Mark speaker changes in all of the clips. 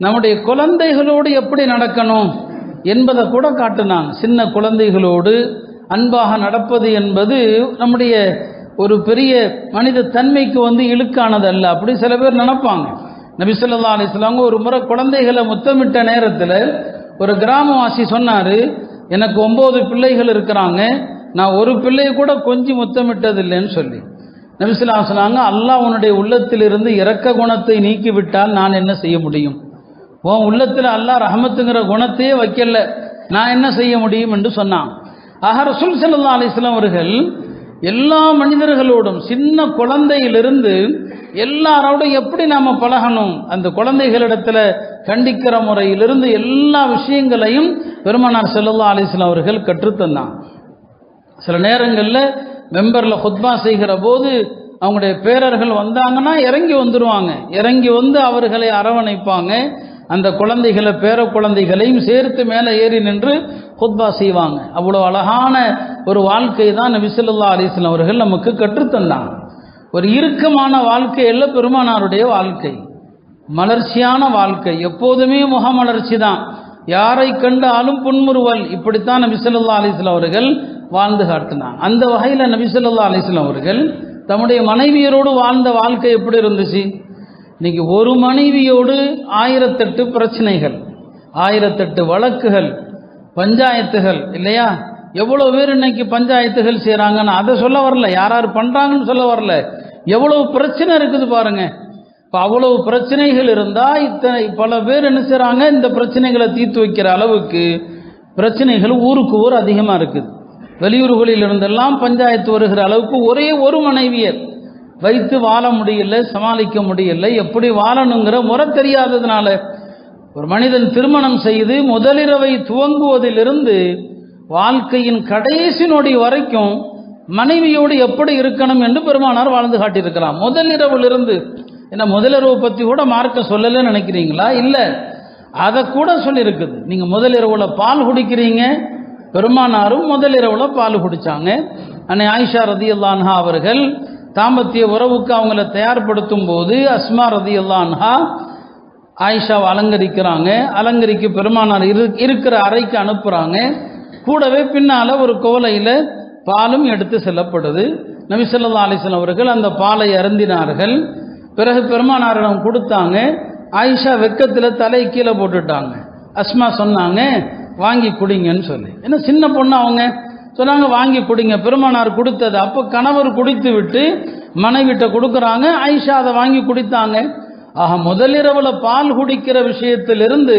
Speaker 1: நம்முடைய குழந்தைகளோடு எப்படி நடக்கணும் என்பதை கூட காட்டினாங்க. சின்ன குழந்தைகளோடு அன்பாக நடப்பது என்பது நம்முடைய ஒரு பெரிய மனித தன்மைக்கு வந்து இழுக்கானது அல்ல அப்படி சில பேர் நினைப்பாங்க. நபி ஸல்லல்லாஹு ஒரு முறை குழந்தைகளை முத்தமிட்ட நேரத்தில் ஒரு கிராமவாசி சொன்னார் எனக்கு ஒம்பது பிள்ளைகள் இருக்கிறாங்க நான் ஒரு பிள்ளையை கூட கொஞ்சம் முத்தமிட்டதில்லைன்னு சொல்லி. நபிசுல்லா சொன்னாங்க அல்லாஹ் உன்னுடைய உள்ளத்திலிருந்து இரக்க குணத்தை நீக்கிவிட்டால் நான் என்ன செய்ய முடியும்? உன் உள்ளத்தில் அல்லாஹ் ரஹமத்துங்கிற குணத்தையே வைக்கல. நான் என்ன செய்ய முடியும் என்று சொன்னான். ஆக ரசூல் ஸல்லல்லாஹு அவர்கள் எல்லா மனிதர்களோடும் சின்ன குழந்தையிலிருந்து எல்லாரோடும் எப்படி நாம் பழகணும்? அந்த குழந்தைகளிடத்தில் கண்டிக்கிற முறையிலிருந்து எல்லா விஷயங்களையும் பெருமனார் செல்லல்லா அலிஸ்லாம் அவர்கள் கற்றுத்தந்தான் சில நேரங்களில் மெம்பரில் ஹுத்பா செய்கிற போது அவங்களுடைய பேரர்கள் வந்தாங்கன்னா இறங்கி வந்துடுவாங்க இறங்கி வந்து அவர்களை அரவணைப்பாங்க. அந்த குழந்தைகளை பேர குழந்தைகளையும் சேர்த்து மேலே ஏறி நின்று ஹுத்பா செய்வாங்க. அவ்வளோ அழகான ஒரு வாழ்க்கை தான் நபிசல்லா அலிஸ்லாம் அவர்கள் நமக்கு கற்றுத்தந்தாங்க ஒரு இறுக்கமான வாழ்க்கை பெருமானாருடைய வாழ்க்கை. மலர்ச்சியான வாழ்க்கை. எப்போதுமே முகமலர்ச்சி தான். யாரை கண்டாலும் புன்முறுவல். இப்படித்தான் நபிசல்லா அலிஸ்லாம் அவர்கள் வாழ்ந்து காட்டினாங்க. அந்த வகையில் நபிசல்லா அலிஸ்லாம் அவர்கள் தம்முடைய மனைவியரோடு வாழ்ந்த வாழ்க்கை எப்படி இருந்துச்சு? இன்னைக்கு ஒரு மனைவியோடு ஆயிரத்தெட்டு பிரச்சனைகள் ஆயிரத்தெட்டு வழக்குகள் பஞ்சாயத்துகள் இல்லையா? எவ்வளோ பேர் இன்னைக்கு பஞ்சாயத்துகள் செய்கிறாங்கன்னு அதை சொல்ல வரல. யார் யார் பண்ணுறாங்கன்னு சொல்ல வரல. எவ்வளவு பிரச்சனை இருக்குது பாருங்க. இப்போ அவ்வளவு பிரச்சனைகள் இருந்தால் இத்தனை பல பேர் என்ன செய்கிறாங்க இந்த பிரச்சனைகளை தீர்த்து வைக்கிற அளவுக்கு பிரச்சனைகள் ஊருக்கு ஊர் அதிகமாக இருக்குது. வெளியூர்களில் இருந்தெல்லாம் பஞ்சாயத்து வருகிற அளவுக்கு ஒரே ஒரு மனைவியர் வைத்து வாழ முடியல சமாளிக்க முடியல. எப்படி வாழணுங்கிற முறை தெரியாததுனால. ஒரு மனிதன் திருமணம் செய்து முதலிரவை துவங்குவதிலிருந்து வாழ்க்கையின் கடைசி நொடி வரைக்கும் மனைவியோடு எப்படி இருக்கணும் என்று பெருமானார் வாழ்ந்து காட்டியிருக்கலாம். முதலிரவிலிருந்து என்ன முதலிரவு பற்றி கூட மார்க்க சொல்லலைன்னு நினைக்கிறீங்களா? இல்லை. அதை கூட சொல்லியிருக்குது. நீங்கள் முதலிரவில் பால் குடிக்கிறீங்க. பெருமானாரும் முதலிரவில் பால் குடித்தாங்க அன்னை ஆயிஷா ரதி அல்லான்ஹா அவர்கள் தாம்பத்திய உறவுக்கு அவங்கள தயார்படுத்தும் போது அஸ்மா ரதி அல்லான்ஹா ஆயிஷாவை அலங்கரிக்கிறாங்க. அலங்கரிக்க பெருமானார் இரு இருக்கிற அறைக்கு அனுப்புகிறாங்க கூடவே பின்னால் ஒரு குவலையில் பாலும் எடுத்து செல்லப்படுது. நபிசல்லா ஸல்லல்லாஹு அவர்கள் அந்த பாலை அருந்தினார்கள். பிறகு பெருமானாரிடம் கொடுத்தாங்க. ஆயிஷா வெக்கத்தில் தலை கீழே போட்டுட்டாங்க. அஸ்மா சொன்னாங்க வாங்கி குடிங்கன்னு சொல்லி. ஏன்னா சின்ன பொண்ணு அவங்க? சொன்னாங்க வாங்கி குடிங்க பெருமானார் கொடுத்தது. அப்போ கணவர் குடித்து விட்டு மனைவிட்ட கொடுக்குறாங்க. ஐஷா அதை வாங்கி குடித்தாங்க. ஆக முதலிரவில் பால் குடிக்கிற விஷயத்திலிருந்து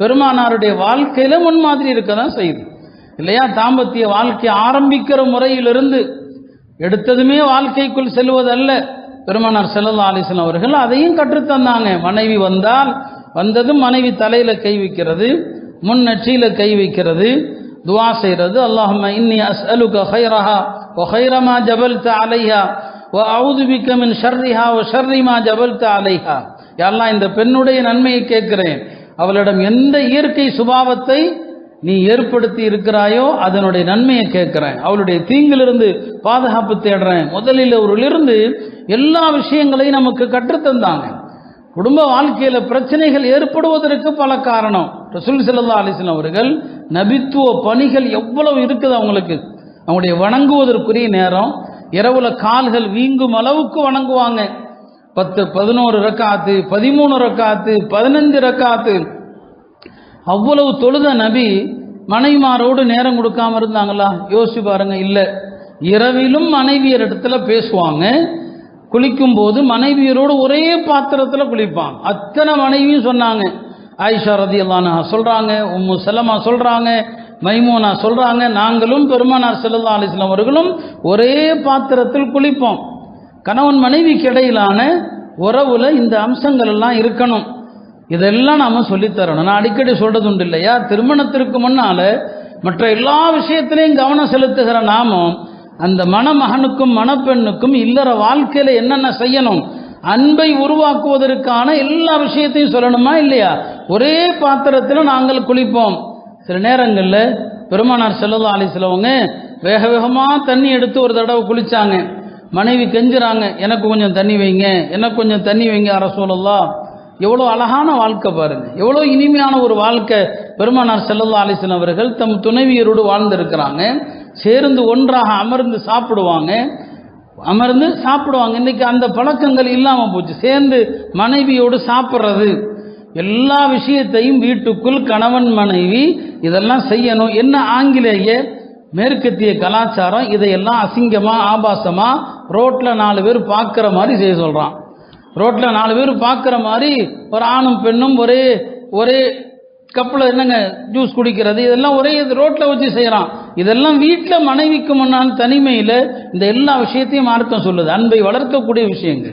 Speaker 1: பெருமானாருடைய வாழ்க்கையில முன்மாதிரி இருக்க தான் செய்யுது. இல்லையா? தாம்பத்திய வாழ்க்கை ஆரம்பிக்கிற முறையிலிருந்து எடுத்ததுமே வாழ்க்கைக்குள் செல்வதல்ல. பெருமானார் செல்லல்லா அலிஸ்லாம் அவர்கள் அதையும் கற்றுத்தந்தாங்க மனைவி வந்தால் வந்ததும் மனைவி தலையில கை வைக்கிறது முன் நெற்றியில கை வைக்கிறது துவா செய்கிறது. அல்லாஹம் இன்னி அஸ்அலுக ஹைரஹா வ ஹைரமா ஜபல்த அலைஹா ஒ அவுது பிக்க மின் ஷர்ரிஹா ஓ ஷர்ரிமா ஜபல்த அலைஹா. யாரெல்லாம் இந்த பெண்ணுடைய நன்மையை கேட்கிறேன். அவளிடம் எந்த இயற்கை சுபாவத்தை நீ ஏற்படுத்தி இருக்கிறாயோ அதனுடைய நன்மையை கேட்கிறேன். அவளுடைய தீங்கிலிருந்து பாதுகாப்பு தேடுறேன். முதலில் அவரிலிருந்து எல்லா விஷயங்களையும் நமக்கு கற்றுத்தந்தாங்க. குடும்ப வாழ்க்கையில் பிரச்சனைகள் ஏற்படுவதற்கு பல காரணம். ரசூல் செல்லா அலைஹி அவர்கள் நபித்துவ பணிகள் எவ்வளவு இருக்குது அவங்களுக்கு? அவங்களுடைய வணங்குவதற்குரிய நேரம் இரவுல கால்கள் வீங்கும் அளவுக்கு வணங்குவாங்க. பத்து பதினோரு ரக்காத்து பதிமூணு ரக்காத்து பதினஞ்சு ரக்காத்து. அவ்வளவு தொழுத நபி மனைவிமாரோடு நேரம் கொடுக்காம இருந்தாங்களா? யோசிச்சு பாருங்க இல்லை. இரவிலும் மனைவியர் இடத்துல பேசுவாங்க. குளிக்கும் போது மனைவியரோடு ஒரே பாத்திரத்தில் குளிப்பான் அத்தனை மனைவியும் சொன்னாங்க ஆயிஷா ரதி அல்லானா சொல்கிறாங்க உம்மு செல்லமா சொல்கிறாங்க மைமூனா சொல்கிறாங்க நாங்களும் பெருமானார் செல்லல்லா அலிஸ்லாம் அவர்களும் ஒரே பாத்திரத்தில் குளிப்போம். கணவன் மனைவிக்கு இடையிலான உறவில் இந்த அம்சங்கள் எல்லாம் இருக்கணும். இதெல்லாம் நாம் சொல்லித்தரணும். நான் அடிக்கடி சொல்கிறது உண்டு இல்லையா? திருமணத்திற்கு முன்னால் மற்ற எல்லா விஷயத்திலையும் கவனம் செலுத்துகிற நாமும் அந்த மணமகனுக்கும் மணப்பெண்ணுக்கும் இல்லற வாழ்க்கையில் என்னென்ன செய்யணும்? அன்பை உருவாக்குவதற்கான எல்லா விஷயத்தையும் சொல்லணுமா இல்லையா? ஒரே பாத்திரத்தில் நாங்கள் குளிப்போம். சில நேரங்களில் பெருமானார் செல்லல்லா அலிஸ்லவங்க வேக வேகமாக தண்ணி எடுத்து ஒரு தடவை குளித்தாங்க மனைவி கெஞ்சுறாங்க எனக்கு கொஞ்சம் தண்ணி வைங்க எனக்கு கொஞ்சம் தண்ணி வைங்க அரசூலல்லா எவ்வளோ அழகான வாழ்க்கை பாருங்க. எவ்வளோ இனிமையான ஒரு வாழ்க்கை பெருமானார் செல்லல்லா அலிஸ்லாம் அவர்கள் தம் துணைவியரோடு வாழ்ந்திருக்கிறாங்க. சேர்ந்து ஒன்றாக அமர்ந்து சாப்பிடுவாங்க. அமர்ந்து சாப்பிடுவாங்க. இன்னைக்கு அந்த பழக்கங்கள் இல்லாமல் போச்சு. சேர்ந்து மனைவியோடு சாப்பிட்றது. எல்லா விஷயத்தையும் வீட்டுக்குள் கணவன் மனைவி இதெல்லாம் செய்யணும். என்ன ஆங்கிலேய மேற்கத்திய கலாச்சாரம்? இதையெல்லாம் அசிங்கமாக ஆபாசமாக ரோட்டில் நாலு பேர் பார்க்குற மாதிரி செய்ய சொல்கிறான் ரோட்டில் நாலு பேர் பார்க்குற மாதிரி ஒரு ஆணும் பெண்ணும் ஒரே ஒரே கப்பில் என்னங்க ஜூஸ் குடிக்கிறது? இதெல்லாம் ஒரே இது ரோட்டில் வச்சு செய்கிறான் இதெல்லாம் வீட்டில் மனைவிக்கு முன்னால் தனிமையில் இந்த எல்லா விஷயத்தையும் மார்க்கம் சொல்லுது. அன்பை வளர்க்கக்கூடிய விஷயங்கள்.